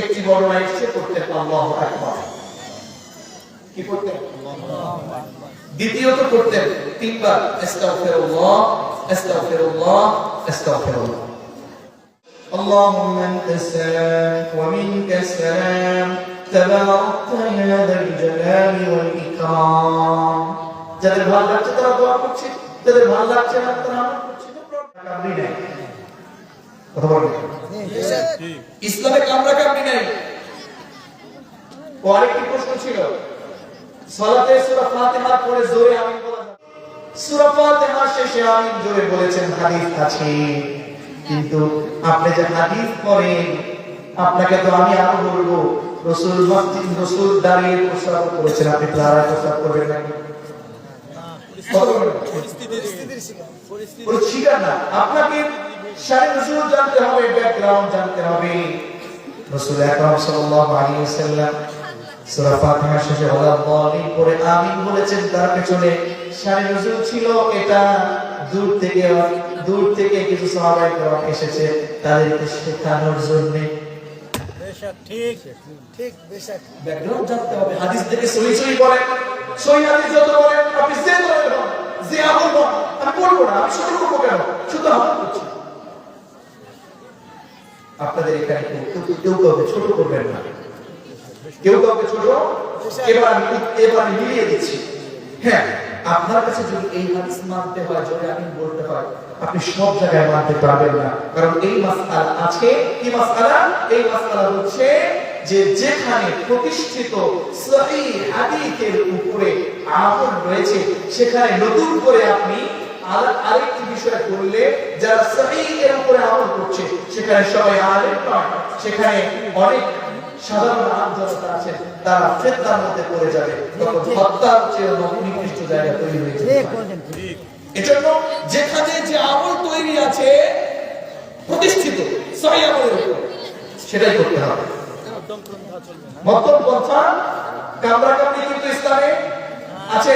একটি বর্ণনা এসেছে করতেন আল্লাহু আকবার কি করতেন দ্বিতীয়ত করতেন তিনবার আস্তাগফিরুল্লাহ আস্তাগফিরুল্লাহ আস্তাগফিরুল্লাহ اللهم انت السلام ومنك السلام تباركت يا ذا الجلال والاكرام যাদের ভালো লাগছে তারা দোয়া করছে যাদের ভালো লাগছে না তারা আমল করছে তো কামড়ি নাই কথা ইসলামে কামড়া কামড়ি নাই। ও আরেকটি প্রশ্ন ছিল সালাতে সূরা ফাতিহা পড়ে জোরে আমিন বলা সূরা ফাতিহা শেষে আমিন জোরে বলেছেন হাদিস আছে। কিন্তু আপনি যে হাদিস পড়েন আপনাকে তো আমি আরও বলব রসুল মসজিদ রসুল দাঁড়িয়ে প্রস্তাব করেছেন আপনি দাঁড়ায় প্রস্তাব করবেন না আপনাকে সারি রসুল জানতে হবে ব্যাকগ্রাউন্ড জানতে হবে। রসুল আকরাম সাল্লাল্লাহু আলাইহি ওয়াসাল্লাম সূরা ফাতিহা শেষে ওয়ালা পড়ে আমিন বলেছেন তার পেছনে সারি রসুল ছিল এটা দূর থেকে দূর থেকে কিছু সাহাবায়ে কেরাম এসেছে তাদেরকে শেখানোর জন্য। ঠিক ঠিক বেশক। ব্যাকগ্রাউন্ড জানতে হবে হাদিস থেকে সহি সহি বলেন সহি হাদিস যত বলেন আপনি যে ধরনের যে আমল হন আমি বলব না আমি শুধু করব কেন? শুধু হ্যাঁ এই আপনি সব জায়গায় মানতে পারবেন না। কারণ এই আছে, কি এই হচ্ছে যে যেখানে প্রতিষ্ঠিত উপরে আমল রয়েছে, সেখানে নতুন করে আপনি আর আরেকটি বিষয় যারা সহিহ এর উপরে আমল করছে সেখানে সবাই আলেম নয়। সেখানে অনেক সাধারণ আম জনতা আছেন তারা ফেতনার মধ্যে পড়ে যাবে। তখন হত্যার চেয়ে নিকৃষ্ট জায়গা তৈরি ঠিক যাবে বলেন ঠিক এজন্য যেখানে যে আমল তৈরি আছে প্রতিষ্ঠিত সহি আমলের উপর সেটাই করতে হবে। মতন পন্থা কামরা কামড়ি কিন্তু ইসলামে আছে।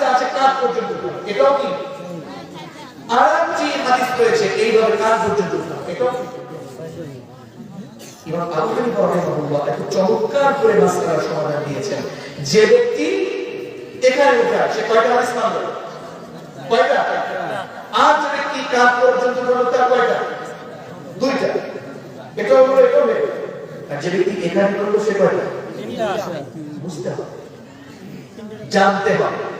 হাদিসে আছে কাঁধ পর্যন্ত এটাও কি? আর হাদিস রয়েছে এইভাবে কান পর্যন্ত এটাও? ইমাম কয়টা দুইটা। এটাও আর যে ব্যক্তি এখানে বুঝতে হবে। জানতে হবে।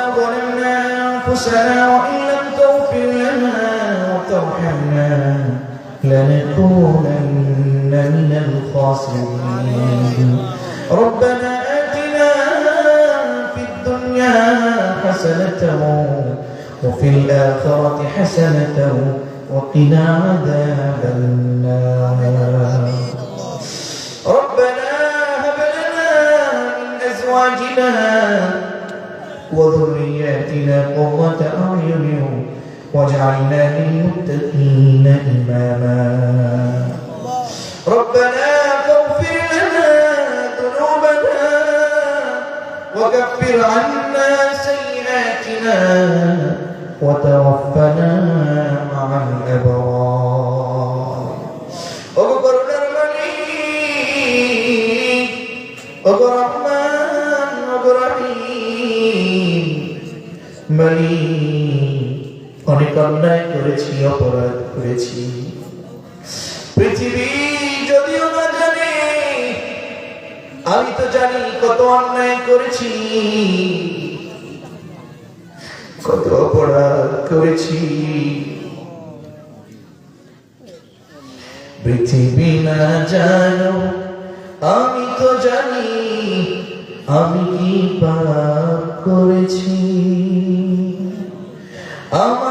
انفسنا وإن لم تغفر لنا وترحمنا لنكونن من الخاسرين. ربنا آتنا في الدنيا حسنة وفي الآخرة حسنة وقنا عذاب النار. ربنا هب لنا من أزواجنا وذرياتنا قرة أعين واجعلنا للمتقين إماما. ربنا فاغفر لنا ذنوبنا وكفر عنا سيئاتنا وتوفنا مع الأبرار. অনেক অন্যায় করেছি, অপরাধ করেছি। পৃথিবী যদিও না জানে, আমি তো জানি কত অন্যায় করেছি, কত অপরাধ করেছি। পৃথিবী না জানো, আমি তো জানি আমি কি পাপ করেছি। আমার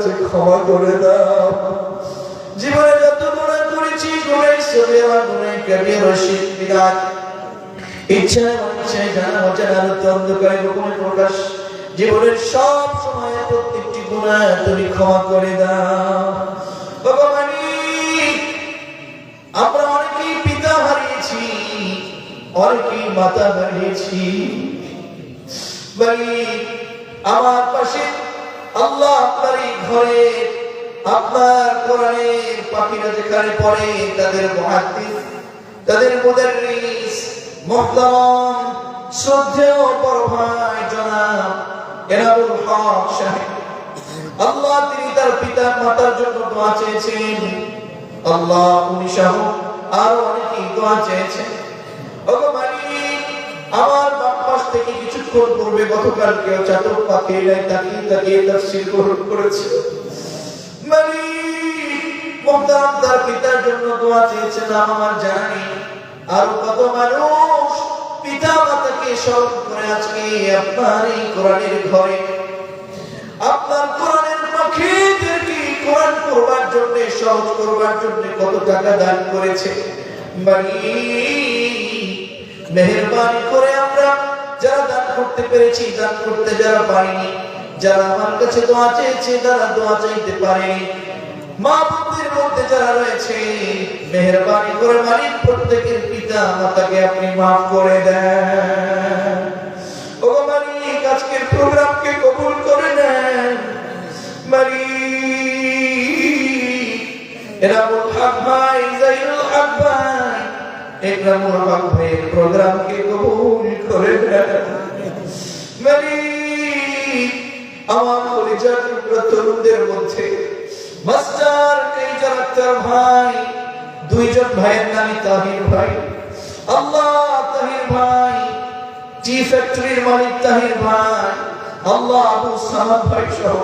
কাছে ক্ষমা করে দাও। জীবনে যত গুণা করেছি, গুণের ছবি আমার গুণের কাটিয়ে রশিদ বিরাট ইচ্ছা জানা আলোতে অন্ধকারে গোপনে প্রকাশ। জীবনের সব সময় প্রত্যেকটি গুণা তুমি ক্ষমা করে দাও। আমরা অনেকেই পিতা হারিয়েছি, অনেকেই মাতা হারিয়েছি। আমার পাশে আল্লাহ আপনার এই ঘরে, আপনার কোরআনের পাখিরা যেখানে পড়ে, তাদের মহাদ্দিস, তাদের মুদাররিস, মুহতারাম, শ্রদ্ধেয় বড় জনাব এনামুল হক সাহেব। আল্লাহ তিনি তার পিতা মাতার জন্য দোয়া চেয়েছেন। আল্লাহ উনি সহ আরও অনেকেই দোয়া চেয়েছেন। আমার বাম পাশ থেকে কিছুক্ষণ পূর্বে গতকাল কেউ চাতক পাখি এলাই তাকিয়ে তাকিয়ে তাফসীর গ্রহণ করেছে। তার পিতার জন্য দোয়া চেয়েছেন আমার জানা। নেই কত মানুষ পিতা মাতাকে স্মরণ করে আজকে আপনার এই কোরআনের ঘরে। আপনার কোরআনের পাখিদেরকে কোরআন করবার জন্য, সহজ করবার জন্য কত টাকা দান করেছে। বাড়ি মেহরবানি করে আমরা যারা দান করতে পেরেছি, দান করতে যারা পারিনি, যারা আমার কাছে দোয়া চেয়েছে, তারা দোয়া চাইতে পারেনি। মা মধ্যে যারা রয়েছে, মেহরবানি করে প্রত্যেকের পিতা মাতাকে আপনি মাফ করে দেন। ও মালিক, আজকের প্রোগ্রামকে কবুল করে নেন। মালিক, এনামুল হক ভাই, জাইনুল হক ভাই। এনামুল হক ভাইয়ের প্রোগ্রামকে কবুল করে মালিক আমার পরিচয় তরুণদের মধ্যে মাস্টার তেজার আক্তার ভাই, দুইজন ভাইয়ের নামই তাহির ভাই, আল্লাহ তাহির ভাই, টি ফ্যাক্টরির মালিক তাহির ভাই, আল্লাহ আবু সামাদ ভাই সহ,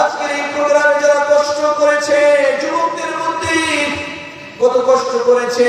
আজকের এই প্রোগ্রামে যারা কষ্ট করেছে, যুবকদের মধ্যে, কত কষ্ট করেছে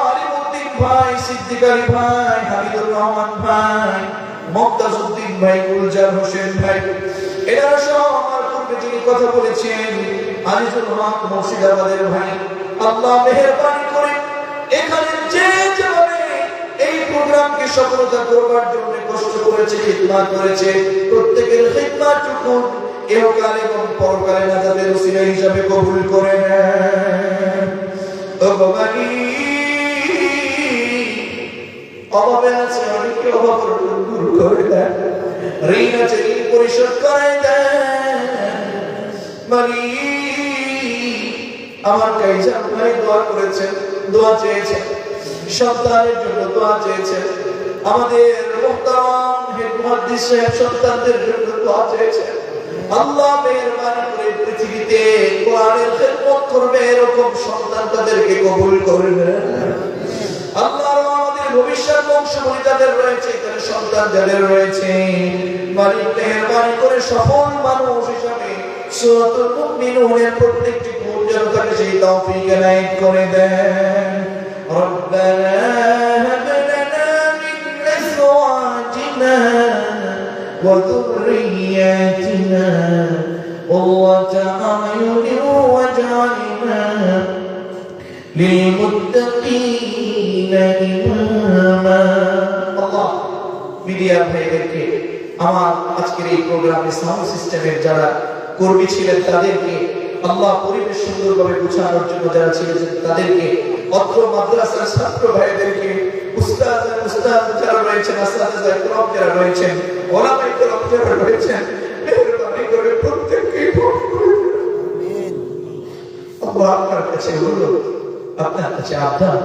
ভাই সিদ্দিক আলী ভাই, হামিদুর রহমান ভাই মমতাজউদ্দিন ভাই, গুলজার হোসেন ভাই। এনারা সহ আমার পূর্বে যিনি কথা বলেছেন আজিজুল হক মুর্শিদাবাদের ভাই। আল্লাহ মেহেরবানি করে এখানে যে যেভাবে এই প্রোগ্রামকে সফলতা করবার জন্য কষ্ট করেছে, খিদমাত করেছে, প্রত্যেকের খিদমাত টুকুন এহকাল এবং পরকালে নাজাতের উসিলা হিসাবে কবুল করে নেন ও বাবানি অভাবে আছে, অনেকে অভাব দূর করে দেন ঋণ আছে, ঋণ পরিশোধ করে দেন মানে আমার দোয়া করেছেন দোয়া চেয়েছেন সন্তানের জন্য দোয়া চেয়েছেন আমাদের মুহতারাম হেড মুহাদ্দিস সাহেব সন্তানদের জন্য দোয়া চেয়েছেন আল্লাহ মেহেরবানি করে পৃথিবীতে কোরআনের খেদমত করবে, এরকম সন্তান তাদেরকে কবুল করবেন আল্লাহ ভবিষ্যৎ বংশমণি যাদের রয়েছে তাদের সন্তান যাদের রয়েছে মালিক মেহেরবানি করে সফল মানুষ হিসাবে সূরাতুল মুমিনুনের প্রত্যেকটি গুণ যেন তাকে সেই তৌফিক এনায়েত করে দেন ربنا هب لنا من أزواجنا وذرياتنا قرة أعين واجعلنا للمتقين إماما الله মিডিয়া ভাইদেরকে আমার আজকের এই প্রোগ্রামে সাউন্ড সিস্টেমের যারা কর্মী ছিলেন তাদেরকে আল্লাহ পরিবেশ সুন্দরভাবে গুছানোর জন্য যারা ছিলেন তাদেরকে অত্র মাদ্রাসার ছাত্র ভাইদেরকে উস্তাদ উস্তাদ যারা রয়েছেন আসাদ ইকরাম যারা রয়েছেন ওলামা ইকরাম যারা রয়েছেন মেহরবানি করে প্রত্যেককে ভোট করে দিন। আল্লাহ আপনার কাছে হলো আপনার কাছে আবদার,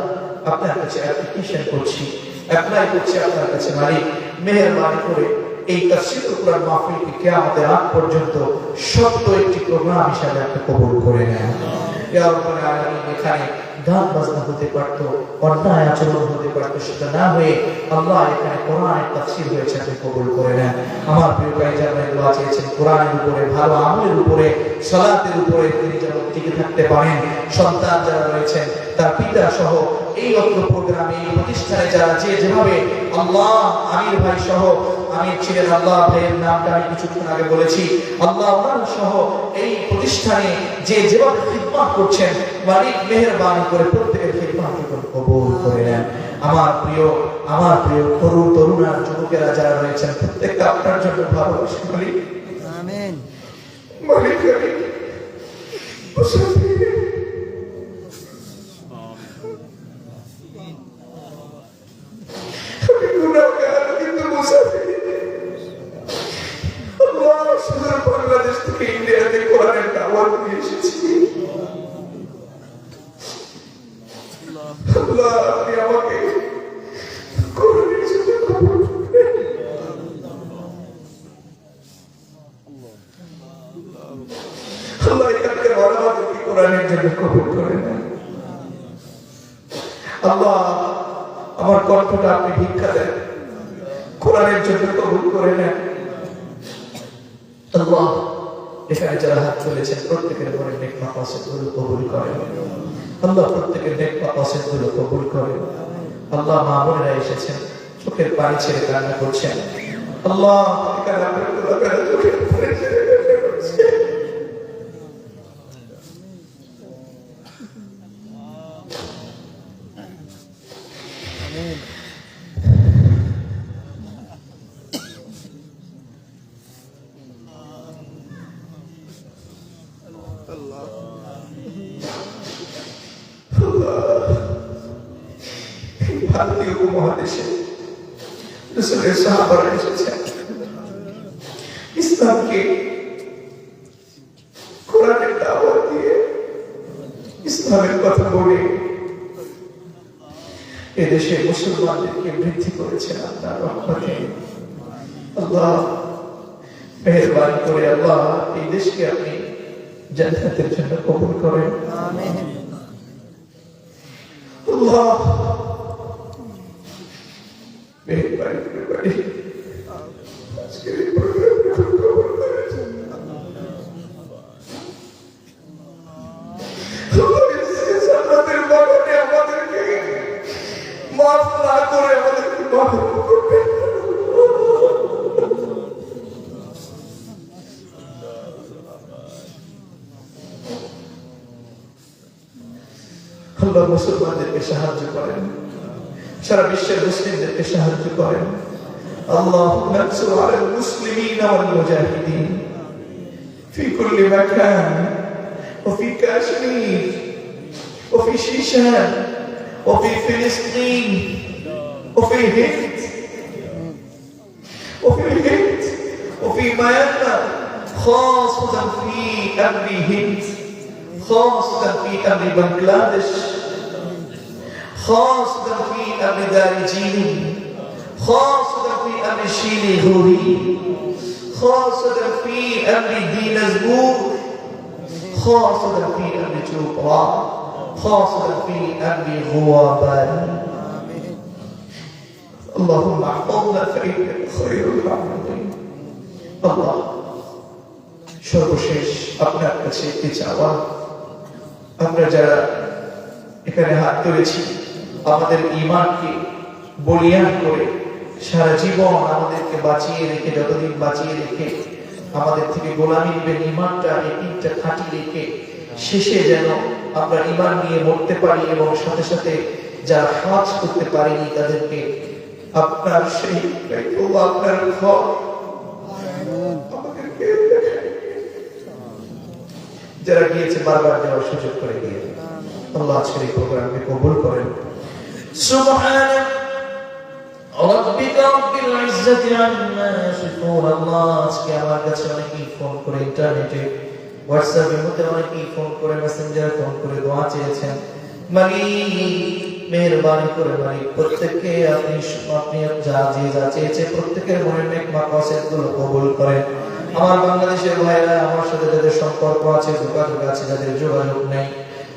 আপনার কাছে অ্যাপ্লিকেশন করছি অ্যাপ্লাই করছি আপনার কাছে মালিক। মেহরবানি করে এই তাফসীর কোরআন মাহফিলকে কিয়ামতের আগ পর্যন্ত সত্য একটি প্রোগ্রাম হিসাবে আপনি কবুল করে নেন। ইয়া রাব্বাল আলামিন এখানে গান বাজনা হতে পারত, অন্যায় আচরণ হতে পারত, সেটা না হয়ে আল্লাহ এখানে কোরআনের তাফসীর হয়েছে, আপনি কবুল করে নেন। আমার প্রিয় ভাই যারা দোয়া চেয়েছেন, কোরআনের উপরে, ভালো আমলের উপরে, সালাতের উপরে তিনি যেন টিকে থাকতে পারেন। সন্তান যারা রয়েছেন, তার পিতা সহ এই অত্র প্রোগ্রামে, এই প্রতিষ্ঠানে যারা যে যেভাবে আল্লাহ আমির ভাই সহ আমির ছিলেন আল্লাহ ভাইয়ের নামটা আমি কিছুক্ষণ আগে বলেছি। আল্লাহ সহ এই প্রতিষ্ঠানে যে যেভাবে খিদমত করছেন মালিক মেহেরবানি করে প্রত্যেকের খিদমত কবুল করে নেন। আমার প্রিয় আমার প্রিয় তরু তরুণা যুবকেরা যারা রয়েছেন প্রত্যেকটা আপনার জন্য ভালোবাসি মালিক। আমিন। মালিক আমার কণ্ঠটা আপনি ভিক্ষা দেন। কোরআনের জন্য কবুল করে নেন। আল্লাহ, এখানে যারা হাত তুলেছেন, প্রত্যেকের ঘরে কবুল করেন। আল্লাহ মাকাসেদগুলো কবুল করেন আল্লাহ মা বোনেরা এসেছেন, চোখের পানি ছেড়ে কান্না করছেন। আল্লাহ চোখের ইসলামকে কোরআনের দাওয়াত দিয়ে ইসলামের কথা বলে এদেশে মুসলমানদেরকে বৃদ্ধি করেছেন আপনার রহমতে। আল্লাহ মেহরবানি করে আল্লাহ এই দেশকে আপনি জান্নাতের জন্য কবুল করেন। আল্লাহ মেহরবানি করে মুসলমানদেরকে সাহায্য করেন সারা বিশ্বের মুসলিমদেরকে সাহায্য করেন اللهم انصر على المسلمين والمجاهدين في كل مكان وفي كشمير وفي شيشان وفي فلسطين وفي الهند وفي الهند وفي ميانمار خاصة في أمر الهند خاصة في أمر بنغلاديش خاصة في أمر دارجيني خاصة في أمر شيلي غوري خاصة في أمر دينزبور خاصة في أمر جوبرا خاصة في أمر غوابان اللهم احفظنا فإنك خير الحافظين الله সর্বশেষ আপনার কাছে একটি চাওয়া আমরা যারা এখানে হাত তুলেছি আমাদের ইমানকে বলিয়ান করে সারা জীবন আমাদেরকে বাঁচিয়ে রেখে, যতদিন বাঁচিয়ে রেখে আমাদের থেকে গোলামি নেবেন ইমানটা খাঁটি রেখে শেষে যেন আমরা ইমান নিয়ে মরতে পারি এবং সাথে সাথে যারা হাজ করতে তাদেরকে আপনার সেই আপনার যারা গিয়েছে বারবার যাওয়ার সুযোগ করে দিয়ে। আল্লাহ আজকের এই প্রোগ্রামকে কবুল করেন। سبحان ربك رب العزة عما يصفون الله আজকে আমার কাছে অনেকেই ফোন করে ইন্টারনেটে হোয়াটসঅ্যাপের মধ্যে অনেকেই ফোন করে মেসেঞ্জারে ফোন করে দোয়া চেয়েছেন মালিক মেহরবানি করে মালিক প্রত্যেককে আপনি আপনি যা যে যা চেয়েছে প্রত্যেকের মনের নেক মাকাসেদ গুলো কবুল করেন আমার বাংলাদেশের ভাইরা আমার সাথে যাদের সম্পর্ক আছে যোগাযোগ আছে যাদের যোগাযোগ নেই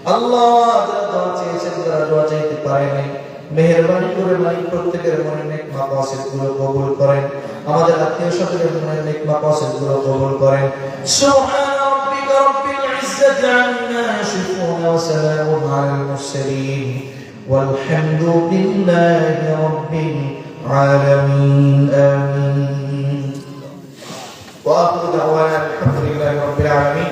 আল্লাহ যারা দোয়া চেয়েছেন যারা দোয়া চাইতে পারে নাই মেহরবানি করে মালিক প্রত্যেকের মনের নেক মাকাসিদ গুলো কবুল করেন আমাদের আত্মীয় স্বজনের মনের নেক মাকাসিদ গুলো কবুল করেন সুবহান রাব্বিকা রাব্বিল ইজ্জাতি আম্মা ইয়াসিফুন ওয়া সালামুন আলাল মুরসালিন والحمد لله رب العالمين آمين وآخر دعوانا الحمد لله رب العالمين